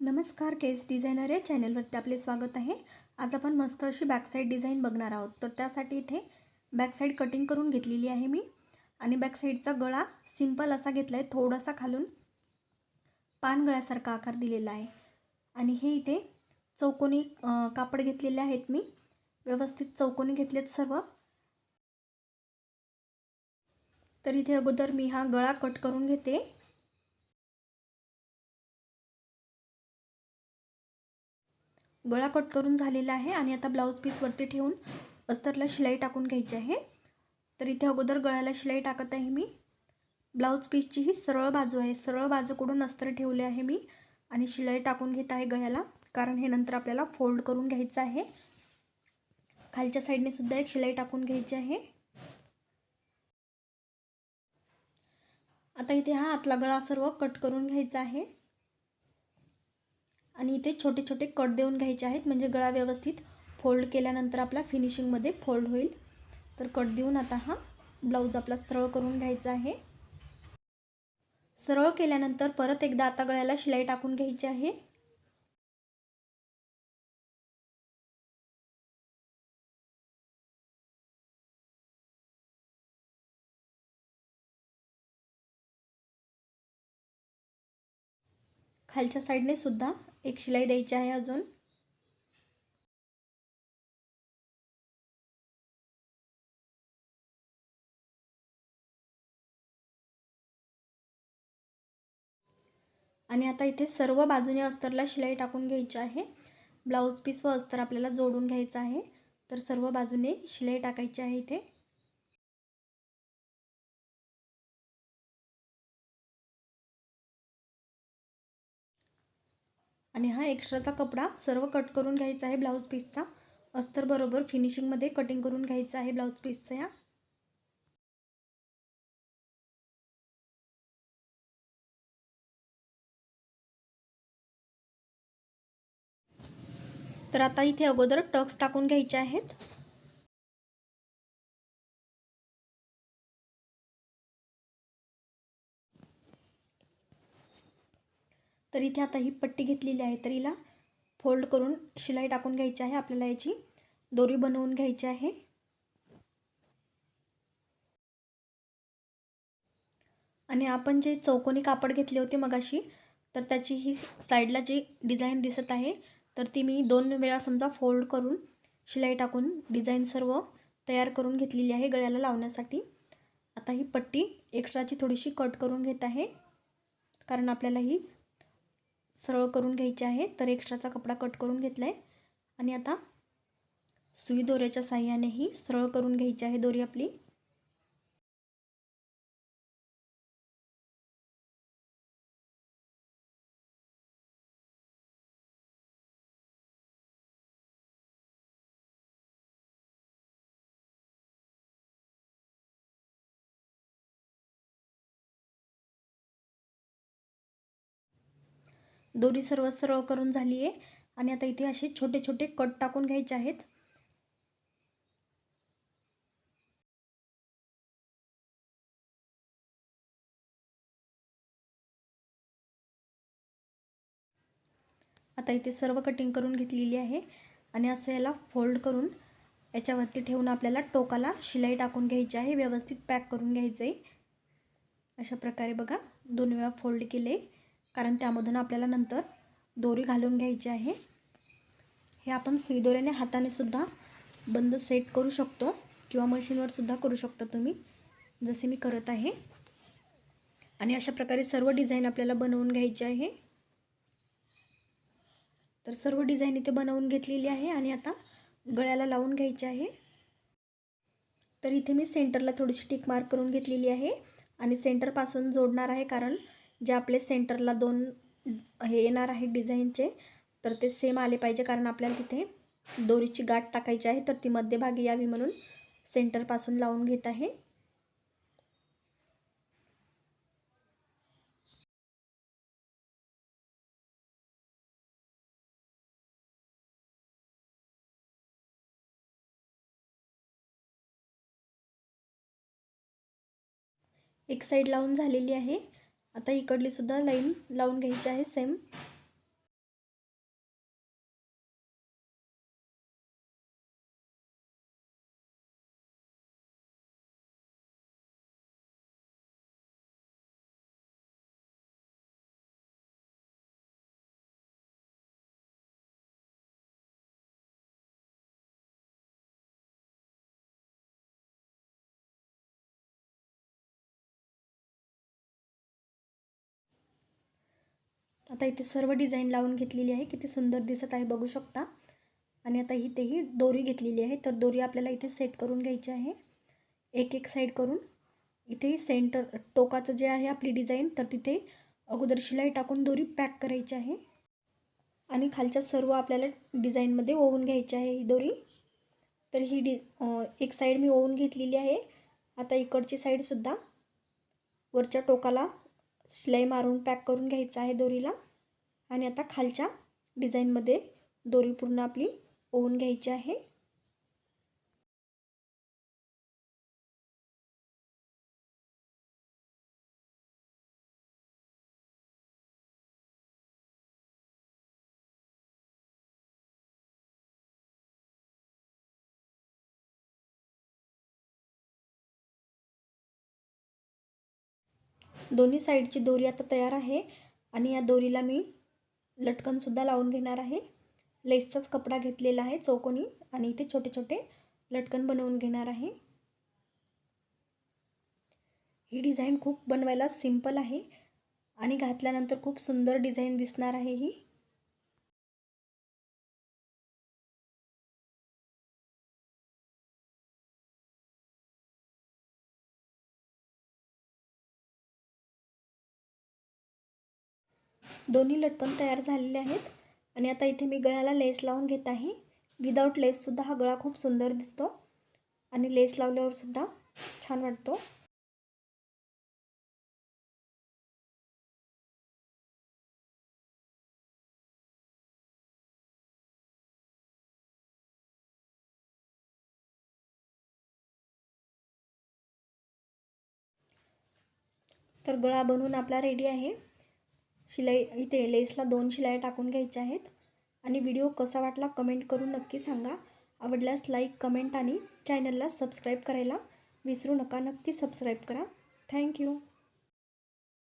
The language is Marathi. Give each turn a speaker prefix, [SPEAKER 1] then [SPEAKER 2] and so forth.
[SPEAKER 1] नमस्कार केस डिझायनर या चॅनलवरती आपले स्वागत आहे. आज आपण मस्त अशी बॅकसाईड डिझाईन बघणार आहोत. तर त्यासाठी इथे बॅकसाईड कटिंग करून घेतलेली आहे मी आणि बॅकसाईडचा गळा सिंपल असा घेतला आहे थोडासा खालून पानगळ्यासारखा आकार दिलेला आहे. आणि हे इथे चौकोनी कापड घेतलेले आहेत मी. व्यवस्थित चौकोनी घेतलेत सर्व. तर इथे अगोदर मी हा गळा कट करून घेते. गळा कट करून झालेला आहे आणि आता ब्लाऊज पीसवरती ठेवून अस्तरला शिलाई टाकून घ्यायची आहे. तर इथे अगोदर गळ्याला शिलाई टाकत आहे मी. ब्लाऊज पीसची ही सरळ बाजू आहे. सरळ बाजूकडून अस्तर ठेवले आहे मी आणि शिलाई टाकून घेत आहे गळ्याला. कारण हे नंतर आपल्याला फोल्ड करून घ्यायचं आहे. खालच्या साईडने सुद्धा एक शिलाई टाकून घ्यायची आहे. आता इथे हा आतला गळा सर्व कट करून घ्यायचा आहे. आणि इथे छोटे छोटे कट देऊन घ्यायचे आहेत. म्हणजे गळा व्यवस्थित फोल्ड केल्यानंतर आपला फिनिशिंगमध्ये फोल्ड होईल. तर कट देऊन आता हा ब्लाऊज आपला सरळ करून घ्यायचा आहे. सरळ केल्यानंतर परत एकदा आता गळ्याला शिलाई टाकून घ्यायची आहे. खालच्या साईडने सुद्धा एक शिलाई द्यायची आहे अजून. आणि आता इथे सर्व बाजूने अस्तरला शिलाई टाकून घ्यायची आहे. ब्लाऊज पीस व अस्तर आपल्याला जोडून घ्यायचं आहे. तर सर्व बाजूने शिलाई टाकायची आहे इथे. आणि हा एक्स्ट्राचा कपडा सर्व कट करून घ्यायचा आहे ब्लाऊज पीसचा. अस्तर बरोबर फिनिशिंगमध्ये कटिंग करून घ्यायचं आहे ब्लाऊज पीसचा या. तर आता इथे अगोदर टक्स टाकून घ्यायचे आहेत. तर इथे आता ही पट्टी घेतलेली आहे तर हिला फोल्ड करून शिलाई टाकून घ्यायची आहे. आपल्याला याची दोरी बनवून घ्यायची आहे. आणि आपण जे चौकोनी कापड घेतले होते मगाशी तर त्याची ही साईडला जी डिझाईन दिसत आहे तर ती मी दोन वेळा समजा फोल्ड करून शिलाई टाकून डिझाईन सर्व तयार करून घेतलेली आहे गळ्याला लावण्यासाठी. आता ही पट्टी एक्स्ट्राची थोडीशी कट करून घेत आहे कारण आपल्याला ही सरळ करून घ्यायची आहे. तर एक्स्ट्राचा कपडा कट करून घेतला आहे आणि आता सुई दोऱ्याच्या साह्यानेही सरळ करून घ्यायची आहे दोरी आपली. दोरी सर्व सर्व करून झाली आहे. आणि आता इथे असे छोटे छोटे कट टाकून घ्यायचे आहेत. आता इथे सर्व कटिंग करून घेतलेली आहे. आणि असं याला फोल्ड करून याच्यावरती ठेवून आपल्याला टोकाला शिलाई टाकून घ्यायची आहे. व्यवस्थित पॅक करून घ्यायचं आहे अशा प्रकारे बघा दोन वेळा फोल्ड केले कारण त्यामधून आपल्याला नंतर दोरी घालून घ्यायची आहे. हे आपण सुई दोऱ्याने हाताने सुद्धा बंद सेट करू शकतो किंवा मशीनवर सुद्धा करू शकता तुम्ही जसे मी करत आहे. आणि अशा प्रकारे सर्व डिझाईन आपल्याला बनवून घ्यायची आहे. तर सर्व डिझाईन इथे बनवून घेतलेली आहे आणि आता गळ्याला लावून घ्यायची आहे. तर इथे मी सेंटरला थोडीशी टिक मार्क करून घेतलेली आहे आणि सेंटरपासून जोडणार आहे कारण जे आपले सेंटरला दोन हे येणार आहे डिझाईनचे तर ते सेम आले पाहिजे कारण आपल्याला तिथे दोरीची गाठ टाकायची आहे तर ती मध्यभागी यावी म्हणून सेंटरपासून लावून घेत आहे. एक साईड लावून झालेली आहे. आता इकडली सुद्धा लाईन लावून घ्यायची आहे सेम आता इथे सर्व डिझाईन लावून घेतलेली आहे. किती सुंदर दिसत आहे बघू शकता. आणि आता इथेही दोरी घेतलेली आहे. तर दोरी आपल्याला इथे सेट करून घ्यायची आहे. एक एक साईड करून. इथे सेंटर टोकाचं जे आहे आपली डिझाईन तर तिथे अगोदर शिलाई टाकून दोरी पॅक करायची आहे. आणि खालच्या सर्व आपल्याला डिझाईनमध्ये ओवून घ्यायची आहे ही दोरी. तर ही डि एक साईड मी ओवून घेतलेली आहे. आता इकडची साईडसुद्धा वरच्या टोकाला शिलाई मारून पॅक करून घ्यायचं आहे दोरीला. आणि आता खालच्या डिझाईनमध्ये दोरी पूर्ण आपली ओवून घ्यायची आहे. दोन्ही साईडची दोरी आता तयार आहे आणि या दोरीला मी लटकनसुद्धा लावून घेणार आहे. लेसचाच कपडा घेतलेला आहे चौकोनी आणि इथे छोटे छोटे लटकन बनवून घेणार आहे. ही डिझाईन खूप बनवायला सिंपल आहे आणि घातल्यानंतर खूप सुंदर डिझाईन दिसणार आहे ही. दोन्ही लटकन तयार झालेले आहेत. आणि आता इथे मी गळ्याला लेस लावून घेत आहे. विदाऊट लेससुद्धा हा गळा खूप सुंदर दिसतो. आणि लेस लावल्यावरसुद्धा छान वाटतो. तर गळा बनवून आपला रेडी आहे. शिलाई इथे लेसला दोन शिलाई टाकून घ्यायच्या आहेत. आणि व्हिडिओ कसा वाटला कमेंट करून नक्की सांगा. आवडल्यास लाईक कमेंट आणि चॅनलला सबस्क्राईब करायला विसरू नका. नक्की सबस्क्राईब करा. थँक्यू